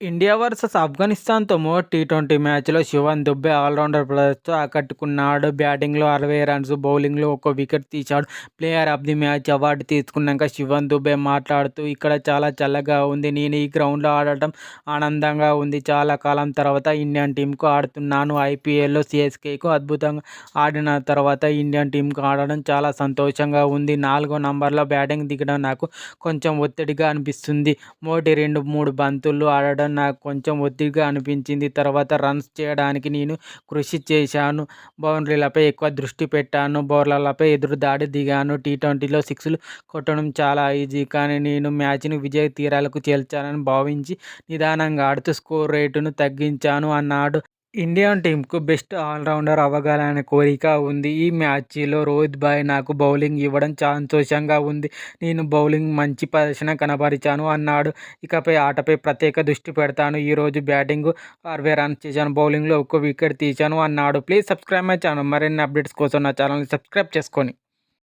India versus ఆఫ్ఘనిస్తాన్తో T twenty మ్యాచ్లో Shivam దుబ్బే allrounder ప్లేయర్తో ఆకట్టుకున్నాడు. బ్యాటింగ్లో అరవై రన్స్ బౌలింగ్లో ఒక వికెట్ తీశాడు. Player of the match award తీసుకున్నాక శివన్ దుబ్బే మాట్లాడుతూ ఇక్కడ చాలా చల్లగా ఉంది. నేను ఈ గ్రౌండ్లో ఆడటం ఆనందంగా ఉంది. చాలా కాలం తర్వాత ఇండియన్ టీంకు ఆడుతున్నాను. ఐపీఎల్లో సిఎస్కేకు అద్భుతంగా ఆడిన తర్వాత ఇండియన్ టీంకు ఆడడం చాలా సంతోషంగా ఉంది. నాలుగో నంబర్లో బ్యాటింగ్ దిగడం నాకు కొంచెం ఒత్తిడిగా అనిపిస్తుంది. మోటి రెండు మూడు బంతులు ఆడడం నాకు కొంచెం ఒత్తిడిగా అనిపించింది. తర్వాత రన్స్ చేయడానికి నేను కృషి చేశాను. బౌండరీలపై ఎక్కువ దృష్టి పెట్టాను. బౌలర్లపై ఎదురు దాడి దిగాను. టీ ట్వంటీలో సిక్స్లు కొట్టడం చాలా ఈజీ. కానీ నేను మ్యాచ్ను విజయ తీరాలకు చేర్చాలని భావించి నిదానంగా ఆడుతూ స్కోర్ రేటును తగ్గించాను. అన్నాడు ఇండియన్ టీంకు బెస్ట్ ఆల్రౌండర్ అవ్వగలనే కోరిక ఉంది. ఈ మ్యాచ్లో రోహిత్ భాయ్ నాకు బౌలింగ్ ఇవ్వడం సంతోషంగా ఉంది. నేను బౌలింగ్ మంచి ప్రదర్శన కనబరిచాను అన్నాడు. ఇకపై ఆటపై ప్రత్యేక దృష్టి పెడతాను. ఈరోజు బ్యాటింగ్ అరవై రన్స్ చేశాను. బౌలింగ్లో ఒక్క వికెట్ తీశాను అన్నాడు. Please subscribe my channel. మరిన్ని అప్డేట్స్ కోసం నా ఛానల్ని సబ్స్క్రైబ్ చేసుకొని